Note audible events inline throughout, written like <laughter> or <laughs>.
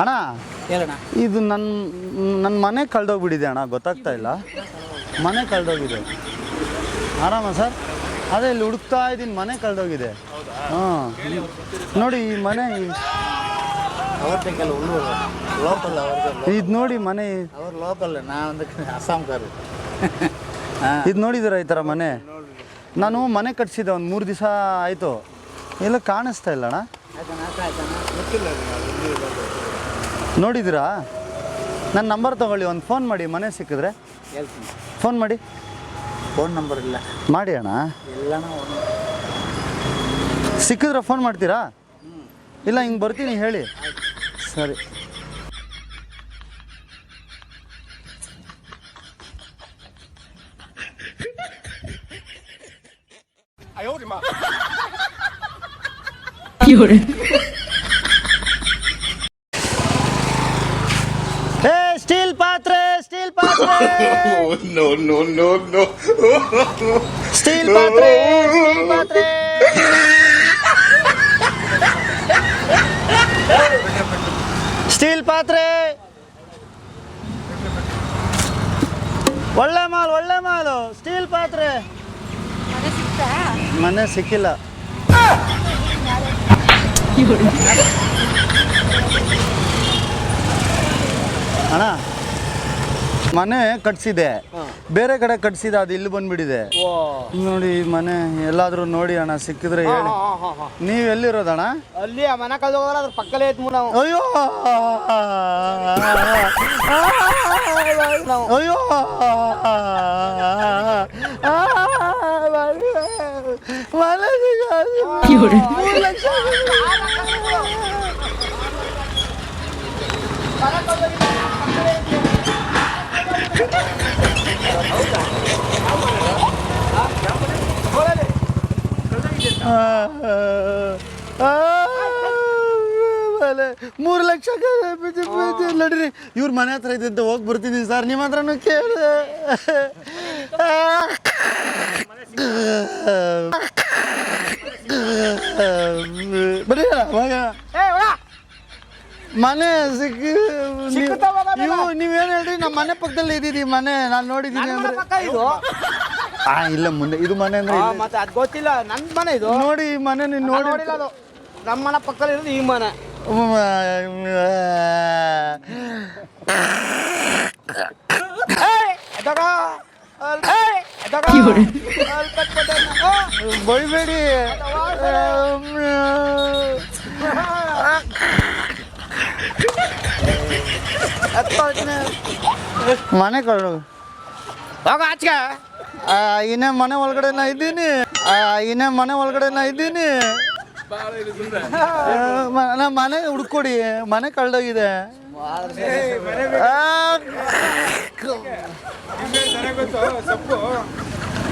ಅಣ್ಣ ಹೇಳಣ್ಣ. ಇದು ನನ್ನ ನನ್ನ ಮನೆ ಕಳ್ದೋಗ್ಬಿಟ್ಟಿದೆ ಅಣ್ಣ ಗೊತ್ತಾಗ್ತಾ ಇಲ್ಲ. ಮನೆ ಕಳ್ದೋಗಿದೆ. ಆರಾಮ ಸರ್? ಅದೇ ಇಲ್ಲಿ ಹುಡುಕ್ತಾ ಇದ್ದೀನಿ ಮನೆ ಕಳ್ದೋಗಿದೆ. ಹಾಂ. ನೋಡಿ ಈ ಮನೆ ಇದು ನೋಡಿ ಮನೆ ಅವ್ರು ಲೋಕಲ್ ನಾನು ಅಸ್ಸಾಂಕಾರು ಇದು ನೋಡಿದಿರ ಈ ಥರ ಮನೆ? ನಾನು ಮನೆ ಕಟ್ಸಿದ್ದೆ ಒಂದು ಮೂರು ದಿವಸ ಆಯಿತು. ಎಲ್ಲ ಕಾಣಿಸ್ತಾ ಇಲ್ಲ ಅಣ್ಣ. ನೋಡಿದ್ದೀರಾ? ನನ್ನ ನಂಬರ್ ತಗೊಳ್ಳಿ ಒಂದು ಫೋನ್ ಮಾಡಿ ಮನೆ ಸಿಕ್ಕಿದ್ರೆ. ಹೇಳ್ತೀನಿ ಫೋನ್ ಮಾಡಿ. ಫೋನ್ ನಂಬರ್ ಇಲ್ಲ. ಮಾಡಿ ಅಣ್ಣ. ಇಲ್ಲ ಸಿಕ್ಕಿದ್ರೆ ಫೋನ್ ಮಾಡ್ತೀರಾ? ಇಲ್ಲ ಹಿಂಗೆ ಬರ್ತೀನಿ ಹೇಳಿ. ಸರಿ. ಏ ಸ್ಟೀಲ್ ಪಾತ್ರೆ ಸ್ಟೀಲ್ ಪಾತ್ರೆ no, no, no, no steel ಪಾತ್ರೆ ಸ್ಟೀಲ್ ಪಾತ್ರೆ ಸ್ಟೀಲ್ ಪಾತ್ರೆ ಒಳ್ಳೆ ಮಾಲ್ ಒಳ್ಳೆ ಮಾಲು. ಸ್ಟೀಲ್ ಪಾತ್ರೆ ಮನೆ ಸಿಕ್ಕಿಲ್ಲ. ಅಣ್ಣ ಮನೆ ಕಟ್ಸಿದೆ ಬೇರೆ ಕಡೆ ಕಟ್ಸಿದೆ ಅದು ಇಲ್ಲಿ ಬಂದ್ಬಿಟ್ಟಿದೆ. ನೋಡಿ ಮನೆ ಎಲ್ಲಾದ್ರೂ ನೋಡಿ ಅಣ್ಣ ಸಿಕ್ಕಿದ್ರೆ ಹೇಳಿ. ನೀವ್ ಎಲ್ಲಿರೋದಣ್ಣ ಅಲ್ಲಿ ಮನೆ ಕಳೆದ್ರೆ ಅದ್ರ ಪಕ್ಕಲೇ ಐತ್ ನಾವು. ಅಯ್ಯೋ! ಅಯ್ಯೋ! ಮನೆ. ಮೂರು ಲಕ್ಷ ನಡ್ರಿ ಇವ್ರ ಮನೆ ಹತ್ರ ಇದ್ದಂತ ಹೋಗಿ ಬರ್ತೀನಿ ಸರ್ ನಿಮ್ಮ ಹತ್ರನೂ ಕೇಳಿದೆ. ಬರೀ ಮಗ ಮನೆ ಸಿಕ್ಕಿ ಸಿಕ್ಕುತ್ತಾ ಮಗ ಬೇಗ? ನೀವು ನೀವೇನು ಹೇಳ್ರಿ ನಮ್ಮ ಮನೆ ಪಕ್ಕದಲ್ಲಿ ಇದ್ದೀವಿ ಮನೆ ನಾನು ನೋಡಿದ್ದೀನಿ ನನ್ನ ಮನೆ ಅಂದ್ರೆ ಪಕ್ಕ ಇದು ಆ ಇಲ್ಲ ಮುಂದೆ ಇದು ಮನೆ ಅಂದ್ರೆ ಆ. ಮತ್ತೆ ಅದು ಗೊತ್ತಿಲ್ಲ ನನ್ನ ಮನೆ ಇದು ನೋಡಿ ಈ ಮನೆ ನೀನು ನಾನ್ ನೋಡಿ ನೋಡಿಲ್ಲ ಅದು ನಮ್ಮ ಮನೆ ಪಕ್ಕದಲ್ಲಿ ಇರೋದು ಈ ಮನೆ ಏಯ್, ಎದ್ದೋಗ. ಅಲ್- ಏಯ್, ಎದ್ದೋಗ. ಅಲ್ ಕಟ್ಬಿಟ್ಟೆ ನಾನು. ಬೈಬೇಡಿ. ಮನೆ ಕಳ್ಳು. ಹೋಗ ಇನ್ನೇ ಮನೆ ಒಳಗಡೆ ನಾ ಇದ್ದೀನಿ. ಆ, ಇನ್ನೇ ಮನೆ ಒಳಗಡೆ ನಾ ಇದ್ದೀನಿ ನಾ ಮನೆ ಹುಡ್ಕೊಡಿ. ಮನೆ ಕಳ್ದೋಗಿದೆ.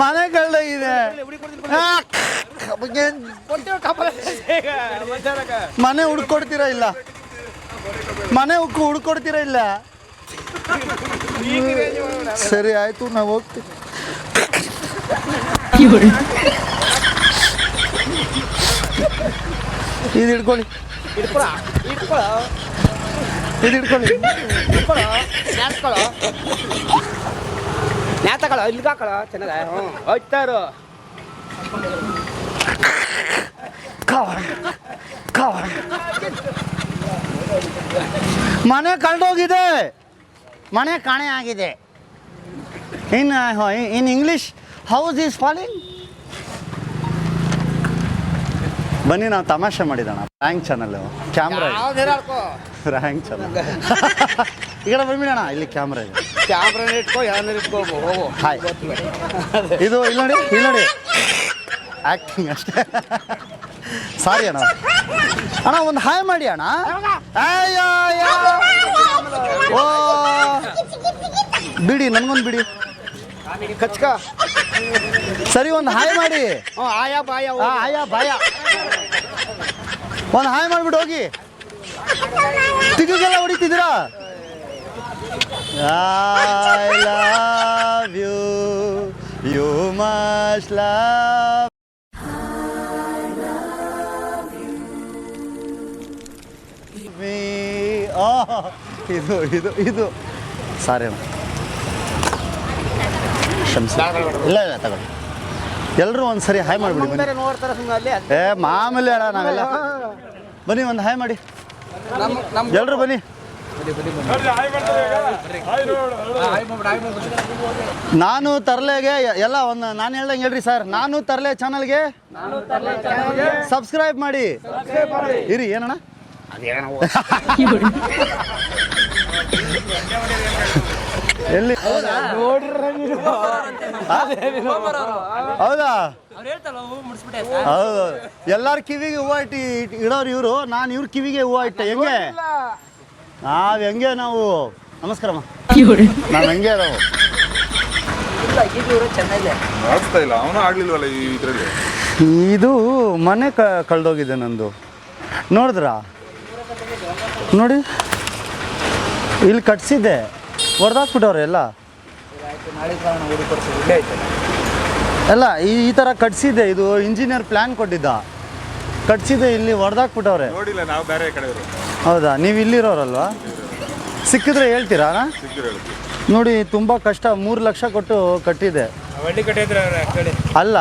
ಮನೆ ಕಪಲ ಮಧ್ಯಾಹ್ನಕ್ಕೆ ಮನೆ ಹುಡ್ಕೊಡ್ತೀರಾ ಇಲ್ಲ? ಮನೆ ಉಕ್ಕು ಹುಡ್ಕೊಡ್ತೀರಾ ಇಲ್ಲ? ಸರಿ, ಆಯ್ತು, ನಾವು ಹೋಗ್ತೀವಿ. ಇದು ಹಿಡ್ಕೊಳ್ಳಿ. ಇದು ಹಿಡ್ಕೊಳ್ಳಿ. ಇಟ್ಕೊಳ ತಗೊಳ ಹಾಕೊಳ ಚೆನ್ನಾಗ ಹೋಯ್ತಾರು. ಹೋಯ್ತಾ ಮನೆ ಕಳ್ದೋಗಿದೆ. ಮನೆ ಕಾಣೆ ಆಗಿದೆ in in English house is falling ಬನ್ನಿ ನಾವು ತಮಾಷೆ ಮಾಡಿದಣ rank channel camera rank channel ಈ ಕಡೆ ಬಂದ್ಬಿಡೋಣ ಇಲ್ಲಿ ಕ್ಯಾಮ್ರಾ ಇದೆ. ಕ್ಯಾಮ್ರಾ ಇಟ್ಕೋ ಯಾರು ಇಟ್ಕೋ ಹೋಗು ಹಾಯ್ ಇದು ಇಲ್ಲಿ ನೋಡಿ ಇಲ್ಲಿ ನೋಡಿ. ಆ್ಯಕ್ಟಿಂಗ್ ಅಷ್ಟೇ. ಸಾರಿ ಅಣ್ಣ. ಅಣ್ಣ ಒಂದು ಹಾಯ್ ಮಾಡಿ ಅಣ್ಣ. ಓ. ಬಿಡಿ ನನಗೊಂದು ಬಿಡಿ. ಕಚ್ಕ. ಸರಿ ಒಂದು ಹಾಯ್ ಮಾಡಿ. ಆಯಾ ಬಾಯ ಆಯಾ ಬಾಯ. ಒಂದು ಹಾಯ್ ಮಾಡ್ಬಿಟ್ಟು ಹೋಗಿ. ಲವ್ ಮೀ ಆ ಇದು ಇದು ಇದು. ಸಾರಿ ಇಲ್ಲ ಇಲ್ಲ ತಗೊಳ್ಳಿ. ಎಲ್ಲರೂ ಒಂದು ಸರಿ ಹಾಯ್ ಮಾಡಿಬಿಡಿ ಬನ್ನಿ. ನೋಡ್ತಾರೆ ಸುಮ್ಮನೆ ಅಲ್ಲಿ. ಏ ಮಾಮೂಲಿ ಅಣ್ಣ ನಾವೆಲ್ಲ. ಬನ್ನಿ ಒಂದು ಹಾಯ್ ಮಾಡಿ. ಎಲ್ಲರೂ ಬನ್ನಿ. ನಾನು ತರ್ಲೆಗೆ ಎಲ್ಲ ಒಂದು ನಾನು ಹೇಳ್ದಂಗೆ ಹೇಳ್ರಿ ಸರ್. ನಾನು ತರ್ಲೆ ಚಾನಲ್ಗೆ ಸಬ್ಸ್ಕ್ರೈಬ್ ಮಾಡಿ. ಇರಿ ಏನಣ್ಣ? <laughs> ಎಲ್ಲಿ? ಆ? ಹೌದಾ? ಹೌದು. ಎಲ್ಲಾರ ಕಿವಿಗೆ ಹೂವು ಇಟ್ಟು ಇಟ್- ಇಡೋರು ಇವರು. ನಾನು ಇವ್ರ ಕಿವಿಗೆ ಹೂವು ಇಟ್ಟೆ. ಹೆಂಗೆ? ನಾವ್ ಹೆಂಗೆ ನಾವು? ನಮಸ್ಕಾರಮ್ಮ ನಾವ್ ಹೆಂಗೆ ನಾವು? ಆಡಿಸ್ತಾ ಇಲ್ಲ. ಅವನು ಆಗ್ಲಿಲ್ವಲ್ಲ ಈ ಇದ್ರಲ್ಲಿ? ಇದು ಮನೆ ಕ ಕಳ್ದೋಗಿದೆ ನಂದು. ನೋಡಿದ್ರಾ? ನೋಡಿ. ಇಲ್ಲಿ ಕಟ್ಸಿದ್ದೆ. ಹೊಡೆದಾಕ್ಬಿಟ್ಟವ್ರೆ ಎಲ್ಲ? ಎಲ್ಲ ಈ ಈ ಥರ ಕಟ್ಸಿದ್ದೆ ಇದು ಇಂಜಿನಿಯರ್ ಪ್ಲ್ಯಾನ್ ಕೊಟ್ಟಿದ್ದ. ಕಟ್ಸಿದ್ದೆ ಇಲ್ಲಿ ಹೊಡೆದಾಕ್ಬಿಟ್ಟವ್ರೆ ನೋಡಿಲ್ಲ ನಾವು ಬೇರೆ ಕಡೆಯವರು ಹೌದಾ? ನೀವು ಇಲ್ಲಿರೋರಲ್ವಾ? ಸಿಕ್ಕಿದ್ರೆ ಹೇಳ್ತೀರಾ? ನೋಡಿ ತುಂಬ ಕಷ್ಟ ಮೂರು ಲಕ್ಷ ಕೊಟ್ಟು ಕಟ್ಟಿದೆ ಅಲ್ಲ?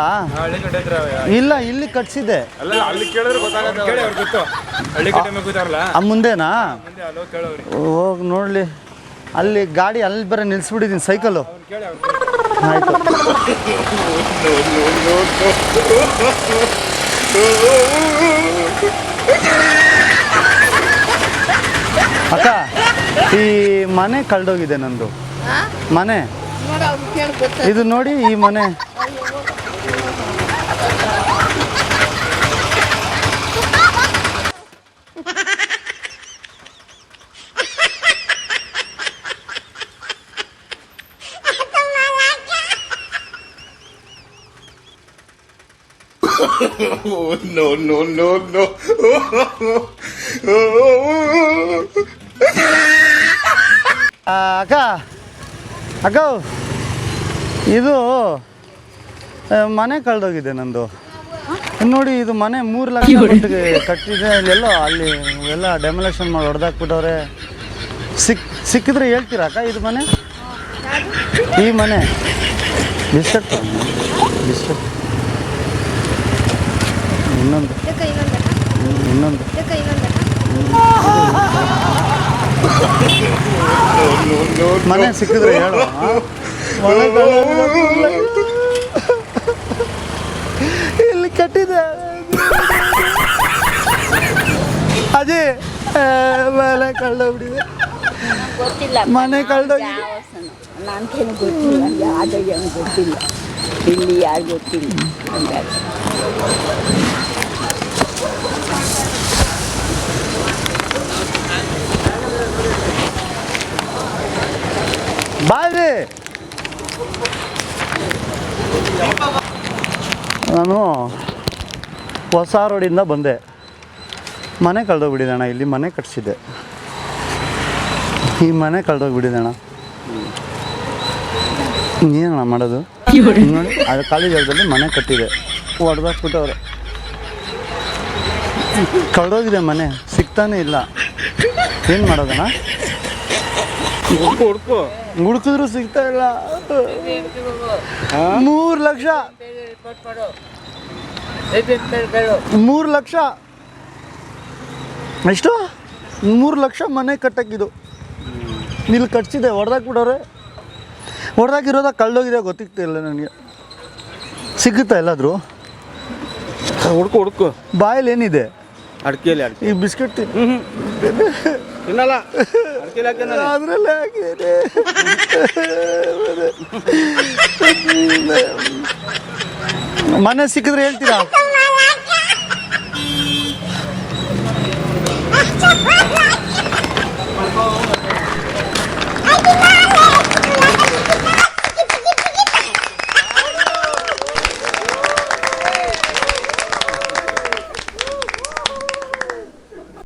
ಇಲ್ಲ ಇಲ್ಲಿ ಕಟ್ಸಿದೆ ಅಲ್ಲ ಅಲ್ಲಿ ಕೇಳಿದ್ರೆ ಗೊತ್ತಾಗತ್ತೆ ಕೇಳಿ ಅವ್ರಿಗೆ. ಗೊತ್ತು. ಹಳ್ಳಿ ಕಡೆ ಮೇಲೆ ಕೂತಾರಲ್ಲ? ಆ ಮುಂದೆನಾ? ಮುಂದೆ ಅಲ್ಲೋ ಕೇಳೋರಿ ಹೋಗಿ ನೋಡಲಿ. ಅಲ್ಲಿ ಗಾಡಿ ಅಲ್ಲಿ ಬರೋ ನಿಲ್ಸ್ಬಿಟ್ಟಿದ್ದೀನಿ ಸೈಕಲ್ಲು ಆಯಿತು. ಅಕ್ಕ ಈ ಮನೆ ಕಳ್ದೋಗಿದೆ ನಂದು. ಮನೆ. ಇದು ನೋಡಿ ಈ ಮನೆ. Oh, <laughs> no, no, no, no. ಅಕ್ಕ. ಅಕ್ಕ ಇದು ಮನೆ ಕಳೆದೋಗಿದೆ ನಂದು. ನೋಡಿ ಇದು ಮನೆ ಮೂರು ಲಕ್ಷ ಕೊಟ್ಟು ಕಟ್ಟಿದೆ. ಎಲ್ಲೋ ಅಲ್ಲಿ ಎಲ್ಲ ಡೆಮೊಲೇಷನ್ ಮಾಡಿ ಹೊಡೆದಾಕ್ಬಿಟ್ಟವ್ರೆ. ಸಿಕ್ ಸಿಕ್ಕಿದ್ರೆ ಹೇಳ್ತೀರಾ ಅಕ್ಕ ಇದು ಮನೆ? ಈ ಮನೆ. ಬಿಸ್ಕೆಟ್ ಬಿಸ್ಕೆಟ್ ಇನ್ನೊಂದು. ಇನ್ನೊಂದು. ಮನೆ ಸಿಕ್ಕಿದ್ರೆ ಹೇಳು. ಇಲ್ಲಿ ಕಟ್ಟಿದೆ. ಅಜಿ ಮನೆ ಕಳ್ದೋಗ್ಬಿಟ್ಟಿದೆ. ಗೊತ್ತಿಲ್ಲ. ಮನೆ ಕಳ್ದೋಗಿ ನನಗೇನು ಗೊತ್ತಿಲ್ಲ. ಯಾವ್ದು ಏನು ಗೊತ್ತಿಲ್ಲ. ಇಲ್ಲಿ ಯಾರು ಗೊತ್ತಿಲ್ಲ. ಹಂಗಾಗಿ. ನಾನು ಹೊಸ ರೋಡಿಂದ ಬಂದೆ. ಮನೆ ಕಳ್ದೋಗ್ಬಿಟ್ಟಿದೆ ಅಣ್ಣ, ಇಲ್ಲಿ ಮನೆ ಕಟ್ಸಿದ್ದೆ. ಈ ಮನೆ ಕಳ್ದೋಗ್ಬಿಟ್ಟಿದೆ ಅಣ್ಣ. ಏನಣ್ಣ ಮಾಡೋದು? ನೋಡಿ, ಅದು ಖಾಲಿ ಜಾಗದಲ್ಲಿ ಮನೆ ಕಟ್ಟಿದೆ. ಹೊಡೆದಾಕ್ಬಿಟ್ಟವ್ರೆ ಕಳೆದೋಗಿದೆ ಮನೆ, ಸಿಗ್ತಾನೆ ಇಲ್ಲ. ಏನು ಮಾಡೋದಣ್ಣ? ಹುಡ್ಕು. ಹುಡ್ಕು ಹುಡುಕಿದ್ರು ಸಿಗ್ತಾ ಇಲ್ಲ. ಮೂರು ಲಕ್ಷ. ಮೂರು ಲಕ್ಷ. ಎಷ್ಟು? ಮೂರು ಲಕ್ಷ ಮನೆ ಕಟ್ಟಕ್ಕಿದು. ಇಲ್ಲಿ ಕಟ್ಸಿದೆ ಹೊಡೆದಾಕ್ಬಿಡೋರೆ ಹೊಡೆದಾಕಿರೋದ ಕಳ್ದೋಗಿದೆ ಗೊತ್ತಿಗ್ತಿಲ್ಲ ನನಗೆ. ಸಿಗುತ್ತಾ ಎಲ್ಲಾದರೂ? ಹುಡ್ಕು ಹುಡ್ಕು. ಬಾಯಲ್ಲಿ ಏನಿದೆ? ಅಡಿಕೆಯಲ್ಲಿ ಅಡಿಕೆ. ಈ ಬಿಸ್ಕೆಟ್ <laughs> ತಿನ್ನಲ್ಲ ಮನೆ ಸಿಕ್ಕಿದ್ರೆ ಹೇಳ್ತೀರಾ